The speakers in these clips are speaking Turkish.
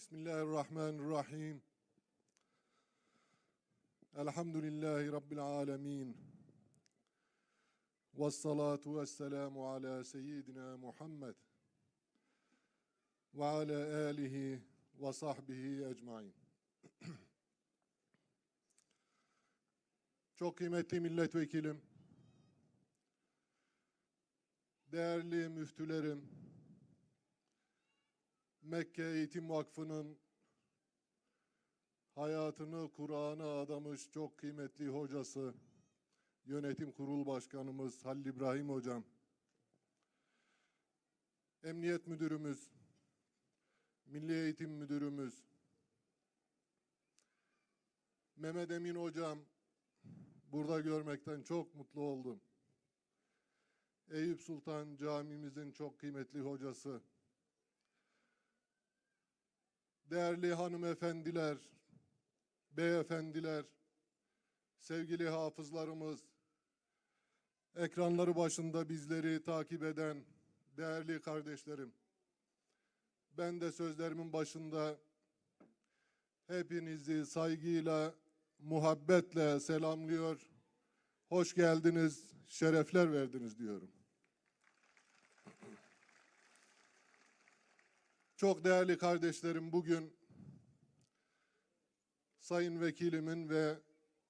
Bismillahirrahmanirrahim. Elhamdülillahi Rabbil alemin. Vessalatu vesselamu ala seyyidina Muhammed ve ala alihi ve sahbihi ecmain. Çok kıymetli milletvekilim, değerli müftülerim, Mekke Eğitim Vakfı'nın hayatını Kur'an'a adamış çok kıymetli hocası, yönetim kurul başkanımız Halil İbrahim Hocam, Emniyet Müdürümüz, Milli Eğitim Müdürümüz, Mehmet Emin Hocam, burada görmekten çok mutlu oldum. Eyüp Sultan Camimizin çok kıymetli hocası, değerli hanımefendiler, beyefendiler, sevgili hafızlarımız, ekranları başında bizleri takip eden değerli kardeşlerim. Ben de sözlerimin başında hepinizi saygıyla, muhabbetle selamlıyor. Hoş geldiniz, şerefler verdiniz diyorum. Çok değerli kardeşlerim bugün Sayın Vekilimin ve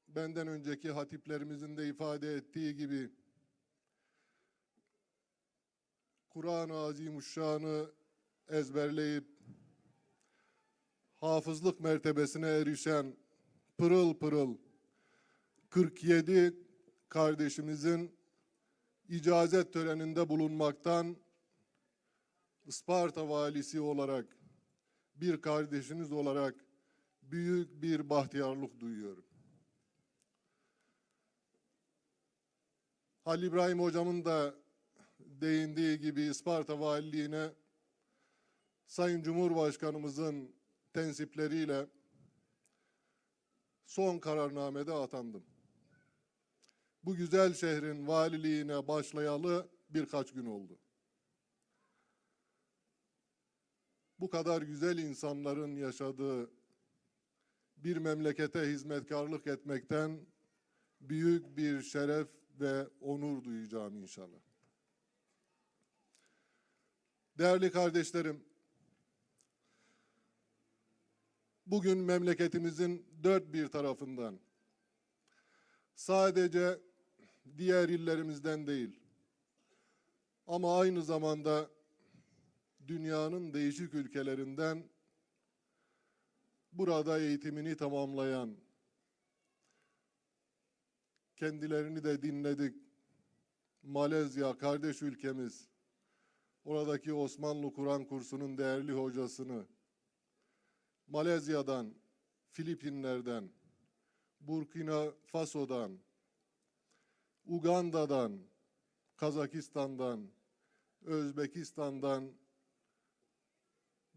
benden önceki hatiplerimizin de ifade ettiği gibi Kur'an-ı Azimuşşan'ı ezberleyip hafızlık mertebesine erişen pırıl pırıl 47 kardeşimizin icazet töreninde bulunmaktan Isparta valisi olarak bir kardeşiniz olarak büyük bir bahtiyarlık duyuyorum. Halil İbrahim hocamın da değindiği gibi Isparta valiliğine Sayın Cumhurbaşkanımızın tensipleriyle son kararnamede atandım. Bu güzel şehrin valiliğine başlayalı birkaç gün oldu. Bu kadar güzel insanların yaşadığı bir memlekete hizmetkarlık etmekten büyük bir şeref ve onur duyacağım inşallah. Değerli kardeşlerim, bugün memleketimizin dört bir tarafından sadece diğer illerimizden değil ama aynı zamanda dünyanın değişik ülkelerinden burada eğitimini tamamlayan, kendilerini de dinledik. Malezya kardeş ülkemiz, oradaki Osmanlı Kur'an kursunun değerli hocasını, Malezya'dan, Filipinler'den, Burkina Faso'dan, Uganda'dan, Kazakistan'dan, Özbekistan'dan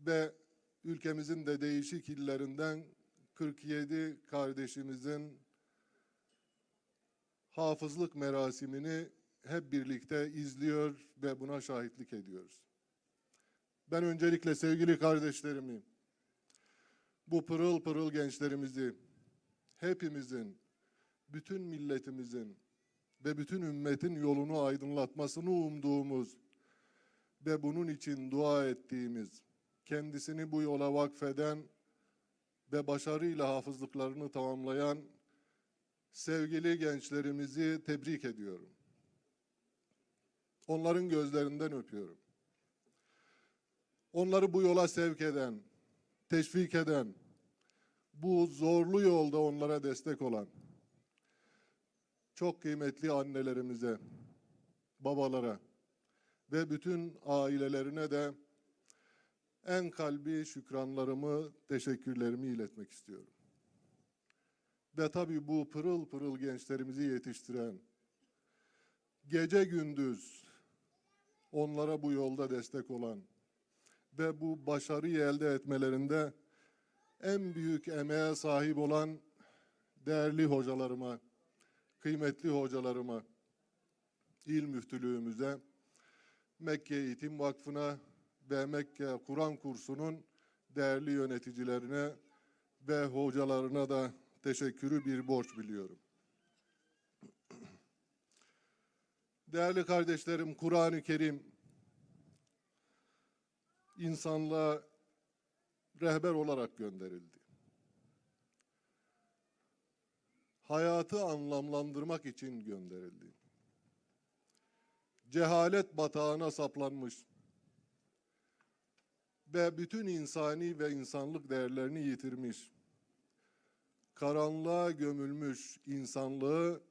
ve ülkemizin de değişik illerinden 47 kardeşimizin hafızlık merasimini hep birlikte izliyor ve buna şahitlik ediyoruz. Ben öncelikle sevgili kardeşlerimi, bu pırıl pırıl gençlerimizi, hepimizin, bütün milletimizin ve bütün ümmetin yolunu aydınlatmasını umduğumuz ve bunun için dua ettiğimiz kendisini bu yola vakfeden ve başarıyla hafızlıklarını tamamlayan sevgili gençlerimizi tebrik ediyorum. Onların gözlerinden öpüyorum. Onları bu yola sevk eden, teşvik eden, bu zorlu yolda onlara destek olan çok kıymetli annelerimize, babalara ve bütün ailelerine de en kalbi şükranlarımı, teşekkürlerimi iletmek istiyorum. Ve tabii bu pırıl pırıl gençlerimizi yetiştiren, gece gündüz onlara bu yolda destek olan ve bu başarıyı elde etmelerinde en büyük emeğe sahip olan değerli hocalarıma, kıymetli hocalarıma, il müftülüğümüze, Mekke Eğitim Vakfı'na Mekke Kur'an kursunun değerli yöneticilerine ve hocalarına da teşekkürü bir borç biliyorum. Değerli kardeşlerim, Kur'an-ı Kerim insanlığa rehber olarak gönderildi. Hayatı anlamlandırmak için gönderildi. Cehalet batağına saplanmış ve bütün insani ve insanlık değerlerini yitirmiş, karanlığa gömülmüş insanlığı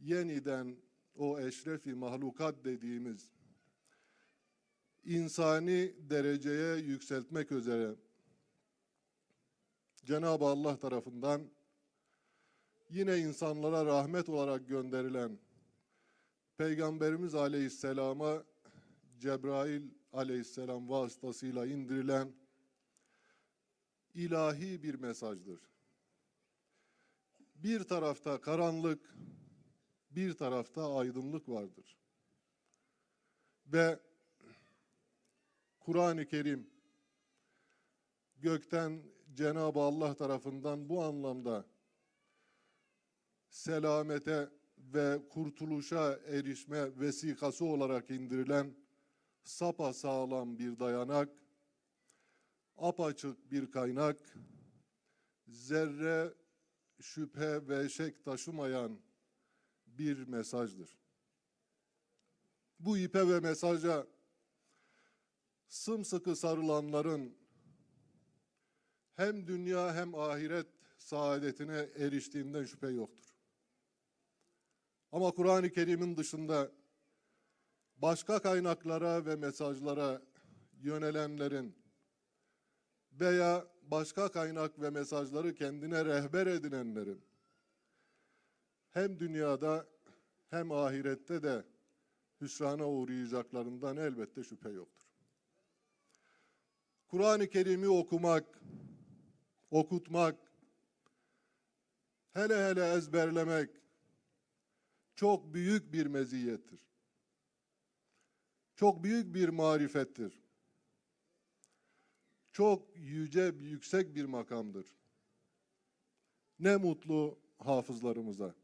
yeniden o eşrefi mahlukat dediğimiz insani dereceye yükseltmek üzere Cenab-ı Allah tarafından yine insanlara rahmet olarak gönderilen Peygamberimiz Aleyhisselam'a Cebrail Aleyhisselam vasıtasıyla indirilen ilahi bir mesajdır. Bir tarafta karanlık, bir tarafta aydınlık vardır. Ve Kur'an-ı Kerim gökten Cenab-ı Allah tarafından bu anlamda selamete ve kurtuluşa erişme vesikası olarak indirilen sapa sağlam bir dayanak, apaçık bir kaynak, zerre şüphe ve şek taşımayan bir mesajdır. Bu ipe ve mesaja sımsıkı sarılanların hem dünya hem ahiret saadetine eriştiğinden şüphe yoktur. Ama Kur'an-ı Kerim'in dışında başka kaynaklara ve mesajlara yönelenlerin veya başka kaynak ve mesajları kendine rehber edinenlerin hem dünyada hem ahirette de hüsrana uğrayacaklarından elbette şüphe yoktur. Kur'an-ı Kerim'i okumak, okutmak, hele hele ezberlemek çok büyük bir meziyettir. Çok büyük bir marifettir. Çok yüce, yüksek bir makamdır. Ne mutlu hafızlarımıza.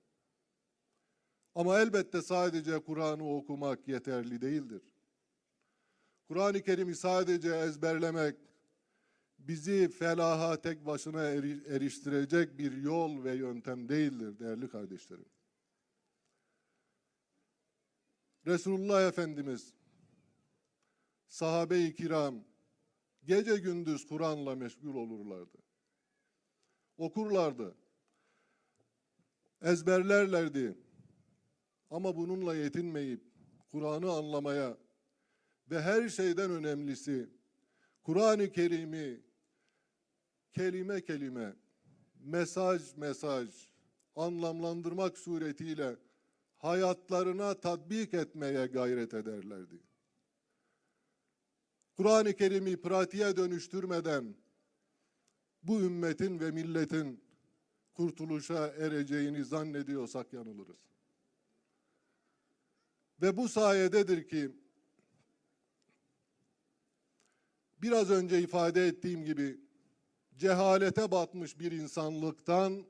Ama elbette sadece Kur'an'ı okumak yeterli değildir. Kur'an-ı Kerim'i sadece ezberlemek bizi felaha tek başına eri- eriştirecek bir yol ve yöntem değildir değerli kardeşlerim. Resulullah Efendimiz, sahabe-i kiram gece gündüz Kur'an'la meşgul olurlardı. Okurlardı. Ezberlerlerdi. Ama bununla yetinmeyip Kur'an'ı anlamaya ve her şeyden önemlisi Kur'an-ı Kerim'i kelime kelime, mesaj mesaj anlamlandırmak suretiyle hayatlarına tatbik etmeye gayret ederlerdi. Kur'an-ı Kerim'i pratiğe dönüştürmeden bu ümmetin ve milletin kurtuluşa ereceğini zannediyorsak yanılırız. Ve bu sayededir ki biraz önce ifade ettiğim gibi cehalete batmış bir insanlıktan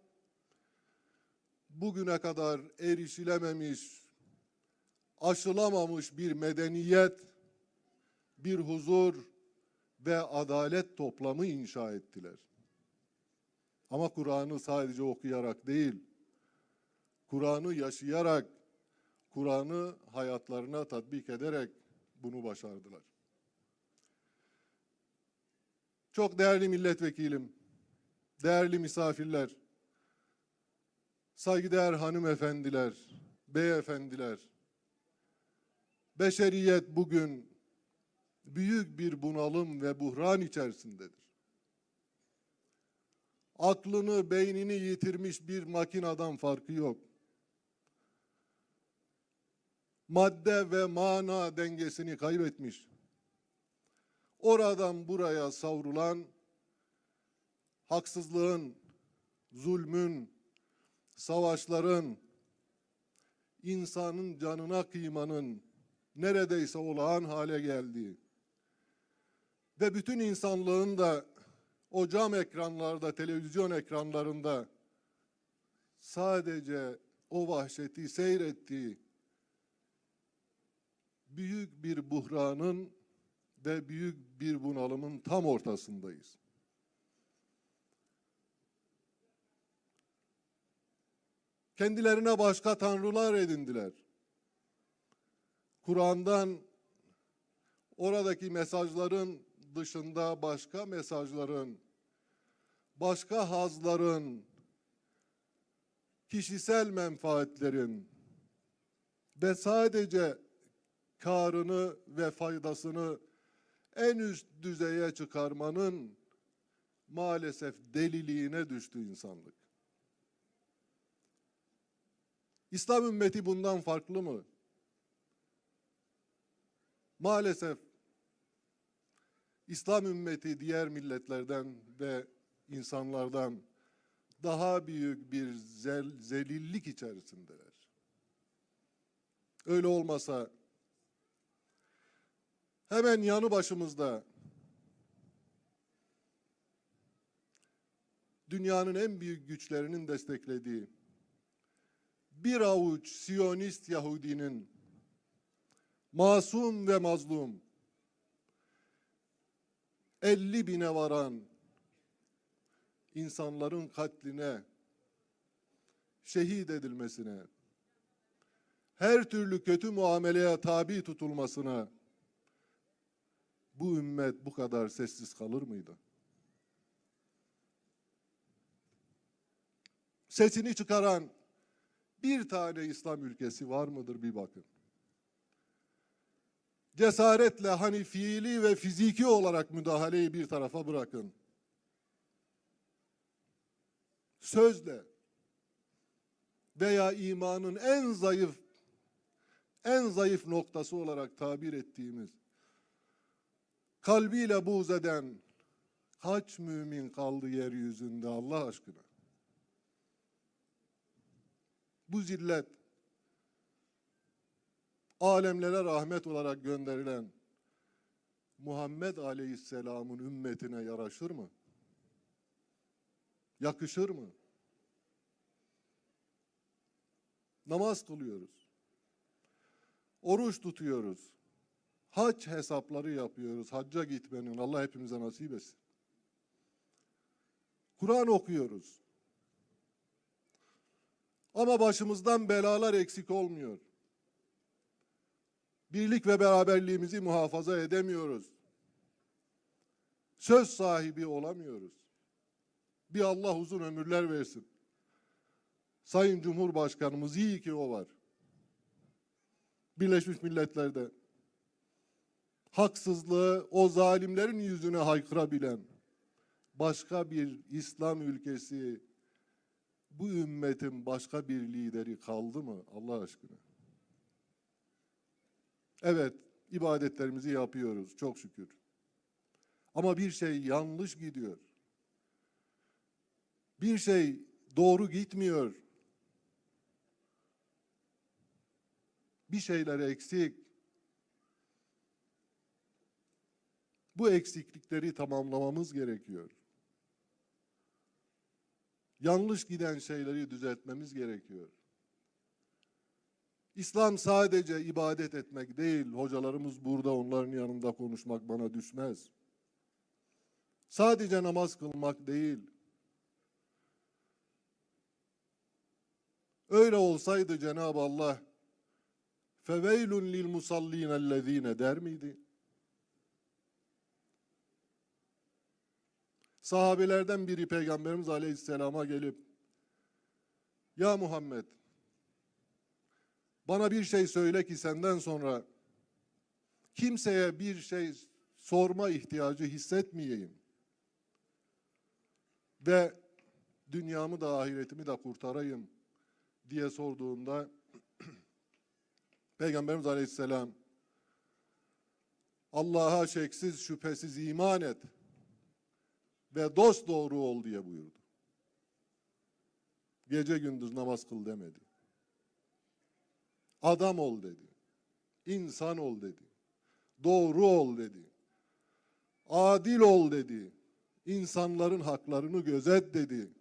bugüne kadar erişilememiş, aşılamamış bir medeniyet, bir huzur ve adalet toplamı inşa ettiler. Ama Kur'an'ı sadece okuyarak değil, Kur'an'ı yaşayarak, Kur'an'ı hayatlarına tatbik ederek bunu başardılar. Çok değerli milletvekilim, değerli misafirler, saygıdeğer hanımefendiler, beyefendiler, beşeriyet bugün büyük bir bunalım ve buhran içerisindedir. Aklını, beynini yitirmiş bir makinadan farkı yok. Madde ve mana dengesini kaybetmiş. Oradan buraya savrulan haksızlığın, zulmün, savaşların, insanın canına kıymanın neredeyse olağan hale geldiği, ve bütün insanlığın da o cam ekranlarda, televizyon ekranlarında sadece o vahşeti seyrettiği büyük bir buhranın ve büyük bir bunalımın tam ortasındayız. Kendilerine başka tanrılar edindiler. Kur'an'dan oradaki mesajların dışında başka mesajların, başka hazların, kişisel menfaatlerin ve sadece karını ve faydasını en üst düzeye çıkarmanın maalesef deliliğine düştü insanlık. İslam ümmeti bundan farklı mı? Maalesef İslam ümmeti diğer milletlerden ve insanlardan daha büyük bir zel, zelillik içerisindeler. Öyle olmasa hemen yanı başımızda dünyanın en büyük güçlerinin desteklediği bir avuç Siyonist Yahudinin masum ve mazlum 50 bine varan insanların katline, şehit edilmesine, her türlü kötü muameleye tabi tutulmasına bu ümmet bu kadar sessiz kalır mıydı? Sesini çıkaran bir tane İslam ülkesi var mıdır bir bakın. Cesaretle hani fiili ve fiziki olarak müdahaleyi bir tarafa bırakın. Sözle veya imanın en zayıf en zayıf noktası olarak tabir ettiğimiz kalbiyle buğz eden kaç mümin kaldı yeryüzünde Allah aşkına? Bu zillet alemlere rahmet olarak gönderilen Muhammed Aleyhisselam'ın ümmetine yaraşır mı? Yakışır mı? Namaz kılıyoruz. Oruç tutuyoruz. Hac hesapları yapıyoruz. Hacca gitmenin Allah hepimize nasip etsin. Kur'an okuyoruz. Ama başımızdan belalar eksik olmuyor. Birlik ve beraberliğimizi muhafaza edemiyoruz. Söz sahibi olamıyoruz. Bir Allah uzun ömürler versin. Sayın Cumhurbaşkanımız iyi ki o var. Birleşmiş Milletler'de haksızlığı o zalimlerin yüzüne haykırabilen başka bir İslam ülkesi bu ümmetin başka bir lideri kaldı mı Allah aşkına? Evet, ibadetlerimizi yapıyoruz çok şükür. Ama bir şey yanlış gidiyor. Bir şey doğru gitmiyor. Bir şeyler eksik. Bu eksiklikleri tamamlamamız gerekiyor. Yanlış giden şeyleri düzeltmemiz gerekiyor. İslam sadece ibadet etmek değil. Hocalarımız burada onların yanında konuşmak bana düşmez. Sadece namaz kılmak değil. Öyle olsaydı Cenab-ı Allah feveylun lil musallinellezine der miydi? Sahabelerden biri Peygamberimiz Aleyhisselam'a gelip Ya Muhammed bana bir şey söyle ki senden sonra kimseye bir şey sorma ihtiyacı hissetmeyeyim. Ve dünyamı da ahiretimi de kurtarayım diye sorduğunda Peygamberimiz Aleyhisselam Allah'a şeksiz şüphesiz iman et ve dost doğru ol diye buyurdu. Gece gündüz namaz kıl demedi. Adam ol dedi. İnsan ol dedi. Doğru ol dedi. Adil ol dedi. İnsanların haklarını gözet dedi.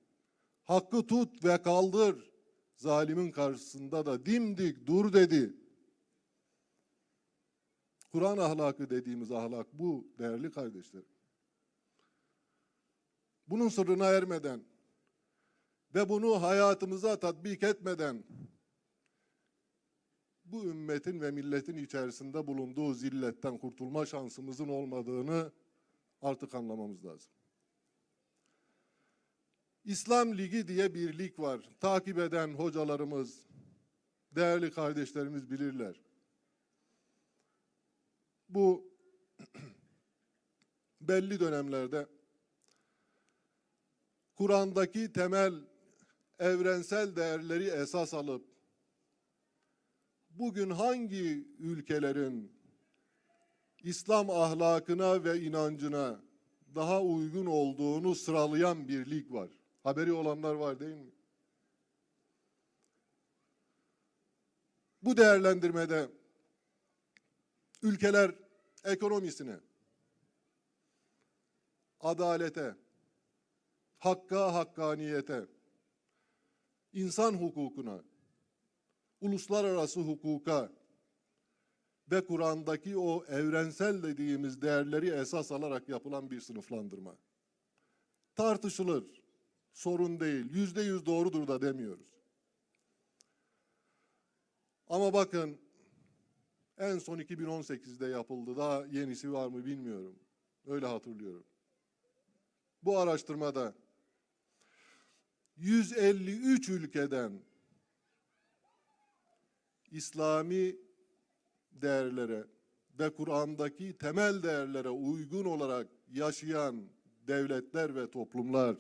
Hakkı tut ve kaldır. Zalimin karşısında da dimdik dur dedi. Kur'an ahlakı dediğimiz ahlak bu değerli kardeşlerim. Bunun sırrına ermeden ve bunu hayatımıza tatbik etmeden bu ümmetin ve milletin içerisinde bulunduğu zilletten kurtulma şansımızın olmadığını artık anlamamız lazım. İslam Ligi diye bir lig var. Takip eden hocalarımız, değerli kardeşlerimiz bilirler. Bu belli dönemlerde Kur'an'daki temel evrensel değerleri esas alıp bugün hangi ülkelerin İslam ahlakına ve inancına daha uygun olduğunu sıralayan bir lig var. Haberi olanlar var değil mi? Bu değerlendirmede ülkeler ekonomisine, adalete, hakka, hakkaniyete, insan hukukuna, uluslararası hukuka ve Kur'an'daki o evrensel dediğimiz değerleri esas alarak yapılan bir sınıflandırma. Tartışılır, sorun değil, yüzde yüz doğrudur da demiyoruz. Ama bakın en son 2018'de yapıldı. Daha yenisi var mı bilmiyorum. Öyle hatırlıyorum. Bu araştırmada 153 ülkeden İslami değerlere ve Kur'an'daki temel değerlere uygun olarak yaşayan devletler ve toplumlar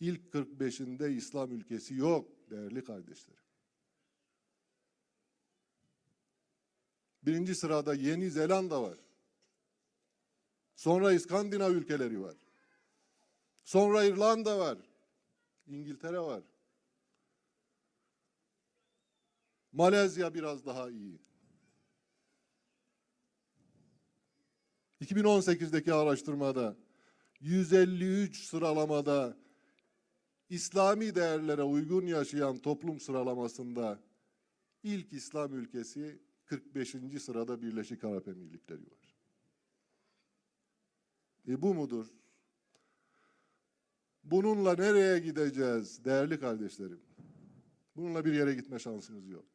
ilk 45'inde İslam ülkesi yok değerli kardeşlerim. Birinci sırada Yeni Zelanda var. Sonra İskandinav ülkeleri var. Sonra İrlanda var. İngiltere var. Malezya biraz daha iyi. 2018'deki araştırmada 153 sıralamada İslami değerlere uygun yaşayan toplum sıralamasında ilk İslam ülkesi 45. sırada Birleşik Arap Emirlikleri var. E bu mudur? Bununla nereye gideceğiz değerli kardeşlerim? Bununla bir yere gitme şansımız yok.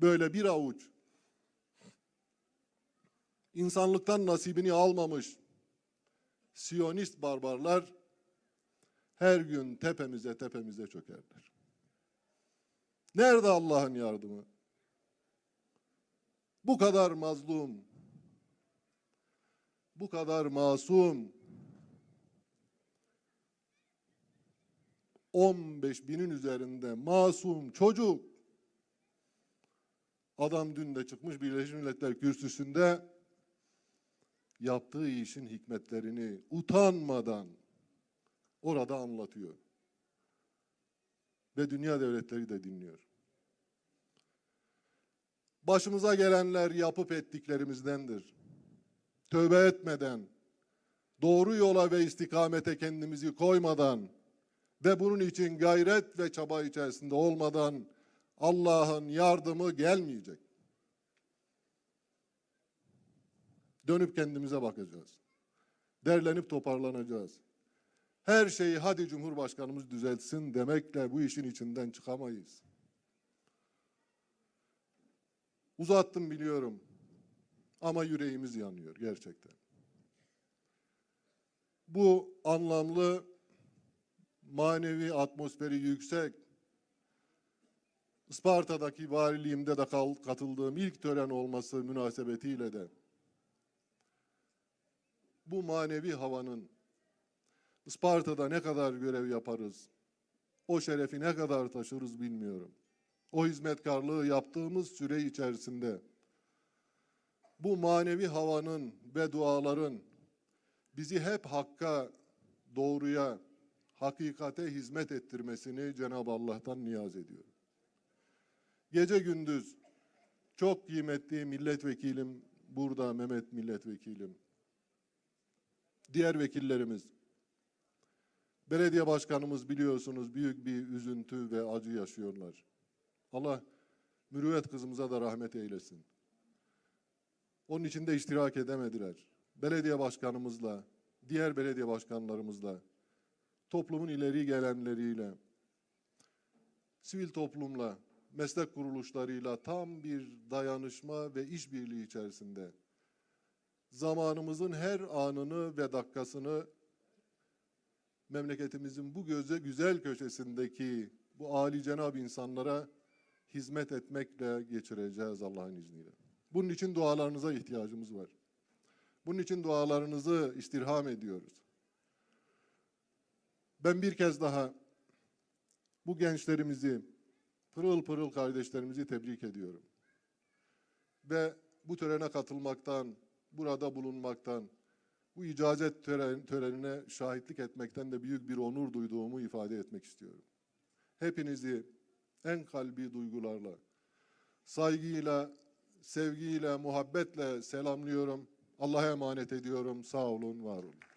Böyle bir avuç insanlıktan nasibini almamış Siyonist barbarlar her gün tepemize tepemize çökerler. Nerede Allah'ın yardımı? Bu kadar mazlum, bu kadar masum, 15 binin üzerinde masum çocuk, adam dün de çıkmış Birleşmiş Milletler kürsüsünde yaptığı işin hikmetlerini utanmadan orada anlatıyor. Ve dünya devletleri de dinliyor. Başımıza gelenler yapıp ettiklerimizdendir. Tövbe etmeden, doğru yola ve istikamete kendimizi koymadan ve bunun için gayret ve çaba içerisinde olmadan Allah'ın yardımı gelmeyecek. Dönüp kendimize bakacağız. Derlenip toparlanacağız. Her şeyi hadi Cumhurbaşkanımız düzeltsin demekle bu işin içinden çıkamayız. Uzattım biliyorum. Ama yüreğimiz yanıyor gerçekten. Bu anlamlı manevi atmosferi yüksek Isparta'daki valiliğimde de kal- katıldığım ilk tören olması münasebetiyle de bu manevi havanın Isparta'da ne kadar görev yaparız, o şerefi ne kadar taşırız bilmiyorum. O hizmetkarlığı yaptığımız süre içerisinde bu manevi havanın ve duaların bizi hep hakka, doğruya, hakikate hizmet ettirmesini Cenab-ı Allah'tan niyaz ediyorum. Gece gündüz çok kıymetli milletvekilim burada Mehmet milletvekilim, diğer vekillerimiz, belediye başkanımız biliyorsunuz büyük bir üzüntü ve acı yaşıyorlar. Allah mürüvvet kızımıza da rahmet eylesin. Onun için de iştirak edemediler. Belediye başkanımızla, diğer belediye başkanlarımızla, toplumun ileri gelenleriyle, sivil toplumla, meslek kuruluşlarıyla tam bir dayanışma ve işbirliği içerisinde zamanımızın her anını ve dakikasını memleketimizin bu göze güzel köşesindeki bu âli cenab insanlara hizmet etmekle geçireceğiz Allah'ın izniyle. Bunun için dualarınıza ihtiyacımız var. Bunun için dualarınızı istirham ediyoruz. Ben bir kez daha bu gençlerimizi, pırıl pırıl kardeşlerimizi tebrik ediyorum. Ve bu törene katılmaktan, burada bulunmaktan, bu icazet tören- törenine şahitlik etmekten de büyük bir onur duyduğumu ifade etmek istiyorum. Hepinizi en kalbi duygularla, saygıyla, sevgiyle, muhabbetle selamlıyorum. Allah'a emanet ediyorum. Sağ olun, var olun.